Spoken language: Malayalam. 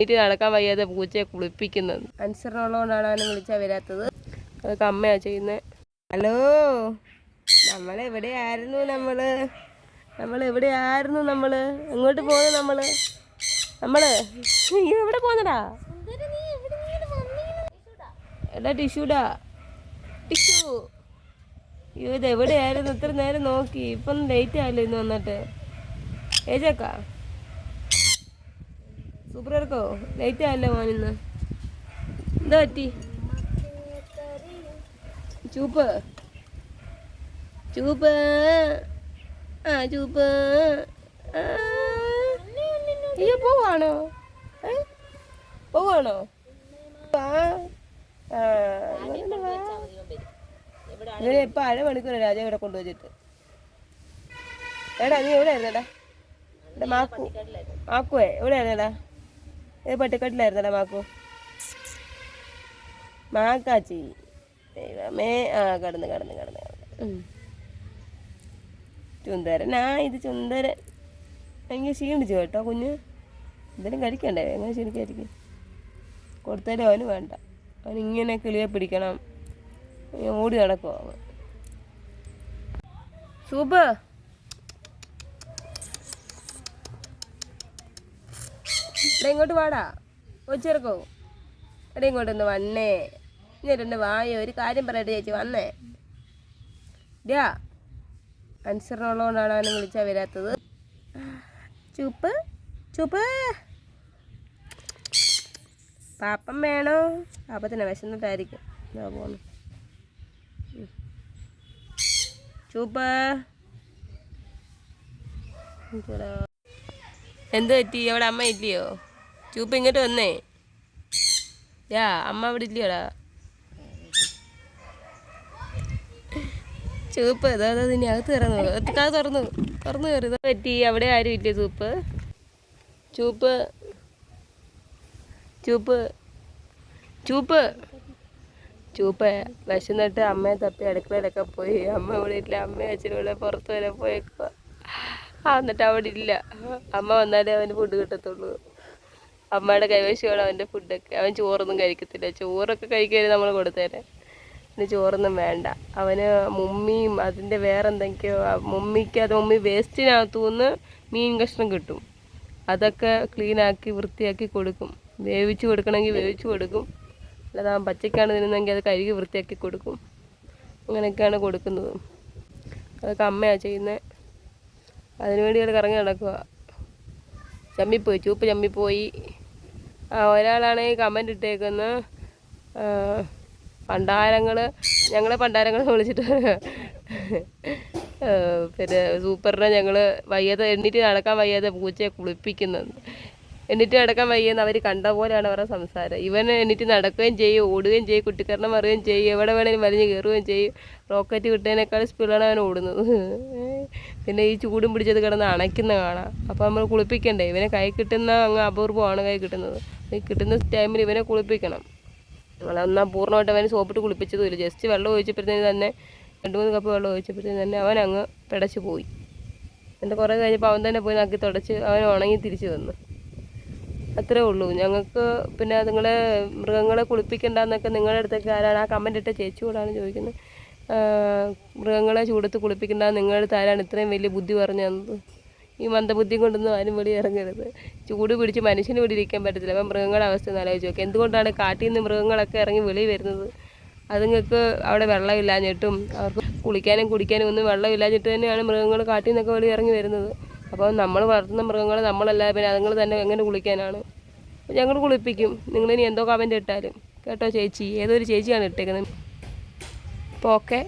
വീട്ടിൽ നടക്കാൻ വയ്യാതെ പൂച്ചയെ കുളിപ്പിക്കുന്നത്. അനുസരണമുള്ളതുകൊണ്ടാണ് അവനെ വിളിച്ചാൽ വരാത്തത്. അതൊക്കെ അമ്മയാണ് ചെയ്യുന്നത് ഹലോ നമ്മളെവിടെയായിരുന്നു നമ്മൾ? നമ്മൾ എവിടെയായിരുന്നു നമ്മൾ? എങ്ങോട്ട് പോകുന്നു നമ്മൾ? നമ്മൾ? അയ്യോ, എവിടെ പോകുന്നടാ എടാ ടിഷ്യൂടാ. ടിഷ്യൂ. അയ്യോ ഇത് എവിടെയായിരുന്നു ഇത്ര നേരം നോക്കി. ഇപ്പം ലേറ്റ് ആയല്ലോ ഇന്ന് വന്നിട്ട്? ഏജക്കാ സൂപ്പർ ഇറക്കോ ലേറ്റ് ആയല്ലോ മോനിന്ന് എന്താ പറ്റി? ചൂപ്പ് ചൂപ്പ് ആ ചൂപ്പ്. അയ്യോ പോവാണോ? പോവാണോ. ഇവനെ ഇപ്പൊ അരമണിക്കൂർ രാജ ഇവിടെ കൊണ്ടുവച്ചിട്ട്. എടാ നീ എവിടെ ആയിരുന്നടാ മാക്കു. മാക്കുവേ എവിടെ ആയിരുന്നടാ ഏത് പട്ടിക്കാട്ടിലായിരുന്നടാ മാക്കു? മാക്കാച്ചി. ദൈവമേ. ആ കടന്ന് കടന്ന് കടന്ന് കടന്ന്. ഉം. ചുന്ദരനാ ഇത് ചുന്തരൻ. ഭയങ്കര ക്ഷീണിച്ചു കേട്ടോ കുഞ്ഞ്. എന്തെങ്കിലും കഴിക്കണ്ടേ? എങ്ങനെ ക്ഷീണിക്കായിരിക്കും. കൊടുത്താലും അവന് വേണ്ട. അവൻ ഇങ്ങനെ കിളിയെ പിടിക്കണം. ഓടി നടക്കുമോ അവൻ? സൂപ്പ്. ഇവിടെ ഇങ്ങോട്ട് വാടാ. കൊച്ചിറക്കോ? എടാ ഇങ്ങോട്ടൊന്ന് വന്നേ. ഇങ്ങോട്ടൊന്ന് വായോ ഒരു കാര്യം പറയട്ടെ ചേച്ചി വന്നേ. ഡാ അനുസരണമുള്ളതുകൊണ്ടാണ് അവനെ വിളിച്ചാൽ വരാത്തത്. ചൂപ്പ് ചുപ്പ്. പാപ്പം വേണോ? പാപ്പത്തിന് വിശന്നിട്ടായിരിക്കും. പോന്നു ചൂപ്പ്. എന്ത് പറ്റി? അവിടെ അമ്മ ഇല്ലയോ? ചൂപ്പ് ഇങ്ങോട്ട് വന്നേ. യാ അമ്മ അവിടെ ഇല്ലയോടാ. ചൂപ്പ് ഇതാ ഇനി അകത്ത് തുറന്നു അകത്ത് തുറന്നു തുറന്നു കയറി. പറ്റി അവിടെ ആരും ഇല്ല ചൂപ്പ് ചൂപ്പ് ചൂപ്പ് ചൂപ്പ് ചൂപ്പ് വിശന്നിട്ട് അമ്മയെ തപ്പി അടുക്കളയിലൊക്കെ പോയി. അമ്മ ഇവിടെ ഇല്ല അമ്മ അച്ഛനും ഇവിടെ പുറത്ത് വരെ പോയേക്കുക എന്നിട്ട് അവിടെ ഇല്ല. അമ്മ വന്നാലേ അവന് ഫുഡ് കിട്ടത്തുള്ളൂ. അമ്മയുടെ കൈവശമാണ് അവന്റെ ഫുഡൊക്കെ അവൻ ചോറൊന്നും കഴിക്കത്തില്ല. ചോറൊക്കെ കഴിക്കാൻ നമ്മൾ കൊടുത്തേനെ. പിന്നെ ചോറൊന്നും വേണ്ട. അവന് മുമ്മിയും അതിന്റെ വേറെ എന്തൊക്കെയോ മുമ്മിക്ക് അത് മമ്മി വേസ്റ്റിനകത്തുനിന്ന് മീൻ കഷ്ണം കിട്ടും. അതൊക്കെ ക്ലീനാക്കി വൃത്തിയാക്കി കൊടുക്കും. വേവിച്ച് കൊടുക്കണമെങ്കിൽ വേവിച്ച് കൊടുക്കും. അല്ലാതെ അവൻ പച്ചയ്ക്കാണ് തിന്നുന്നതെങ്കിൽ അത് കഴുകി വൃത്തിയാക്കി കൊടുക്കും. അങ്ങനെയൊക്കെയാണ് കൊടുക്കുന്നത്. അതൊക്കെ അമ്മയാണ് ചെയ്യുന്നത് അതിനുവേണ്ടി അത് കറങ്ങി നടക്കുക ചമ്മിപ്പോയി ചൂപ്പ് ചമ്മിപ്പോയി. ആ ഒരാളാണ് കമന്റ് ഇട്ടേക്കുന്നത് പണ്ടാരങ്ങൾ ഞങ്ങളെ പണ്ടാരങ്ങൾ വിളിച്ചിട്ട്. പിന്നെ സൂപ്പറിനെ ഞങ്ങൾ വയ്യാതെ എണ്ണീറ്റ് നടക്കാൻ വയ്യാതെ പൂച്ചയെ കുളിപ്പിക്കുന്നത് എണ്ണീറ്റ് നടക്കാൻ വയ്യെന്ന് അവർ കണ്ട പോലെയാണ് അവരുടെ സംസാരം. ഇവൻ എന്നിട്ട് നടക്കുകയും ചെയ്യും ഓടുകയും ചെയ്യും കുട്ടിക്കരണം മറിയുകയും ചെയ്യും എവിടെ വേണേലും വലിഞ്ഞ് കയറുകയും ചെയ്യും. റോക്കറ്റ് കിട്ടുന്നതിനേക്കാൾ സ്പീഡാണ് അവൻ ഓടുന്നത്. പിന്നെ ഈ ചൂടും പിടിച്ചത് കിടന്ന് അണയ്ക്കുന്ന കാണാം. അപ്പോൾ നമ്മൾ കുളിപ്പിക്കണ്ടേ? ഇവനെ കൈ കിട്ടുന്ന അങ്ങ് അപൂർവമാണ് കൈ കിട്ടുന്നത്. ഈ കിട്ടുന്ന ടൈമിൽ ഇവനെ കുളിപ്പിക്കണം. നമ്മളെന്നാൽ പൂർണമായിട്ട് അവന് സോപ്പിട്ട് കുളിപ്പിച്ചതുമില്ല. ജസ്റ്റ് വെള്ളം ഒഴിച്ചപ്പോഴത്തേന് തന്നെ രണ്ട് മൂന്ന് കപ്പ് വെള്ളം ഒഴിച്ചപ്പോഴത്തേന് തന്നെ അവൻ അങ്ങ് പിടച്ച് പോയി. എന്നിട്ട് കുറേ കഴിഞ്ഞപ്പോൾ അവൻ തന്നെ പോയി നക്കി തുടച്ച് അവൻ ഉണങ്ങി തിരിച്ചു വന്നു. അത്രേ ഉള്ളൂ. ഞങ്ങൾക്ക് പിന്നെ നിങ്ങളെ മൃഗങ്ങളെ കുളിപ്പിക്കണ്ടെന്നൊക്കെ നിങ്ങളുടെ അടുത്തൊക്കെ ആരാണ് ആ കമന്റ് ഇട്ട ചേച്ചിയോടാണ് ചോദിക്കുന്നത്. മൃഗങ്ങളെ ചൂടത്ത് കുളിപ്പിക്കണ്ട നിങ്ങളുടെ അടുത്ത് ആരാണ് ഇത്രയും വലിയ ബുദ്ധി പറഞ്ഞു തന്നത് ഈ മന്ദബുദ്ധി കൊണ്ടൊന്നും ആരും വെളി ഇറങ്ങരുത്. ചൂട് പിടിച്ച് മനുഷ്യന് ഇവിടെ ഇരിക്കാൻ പറ്റത്തില്ല. അപ്പം മൃഗങ്ങളുടെ അവസ്ഥ ഒന്ന് ആലോചിച്ച് നോക്കുക എന്തുകൊണ്ടാണ് കാട്ടിൽ നിന്ന് മൃഗങ്ങളൊക്കെ ഇറങ്ങി വെളി വരുന്നത്? അതുങ്ങൾക്ക് അവിടെ വെള്ളമില്ലാഞ്ഞിട്ടും അവർക്ക് കുളിക്കാനും കുടിക്കാനും ഒന്നും വെള്ളമില്ലാഞ്ഞിട്ട് തന്നെയാണ് മൃഗങ്ങൾ കാട്ടിൽ നിന്നൊക്കെ വെളി ഇറങ്ങി വരുന്നത്. അപ്പോൾ നമ്മൾ വളർത്തുന്ന മൃഗങ്ങൾ നമ്മളല്ല പിന്നെ അതുങ്ങൾ തന്നെ എങ്ങനെ കുളിക്കാനാണ്. ഞങ്ങൾ കുളിപ്പിക്കും. നിങ്ങൾ ഇനി എന്തോ കമന്റ് ഇട്ടാലും. കേട്ടോ ചേച്ചി? ഏതൊരു ചേച്ചിയാണ് ഇട്ടേക്കുന്നത്? അപ്പോൾ ഓക്കെ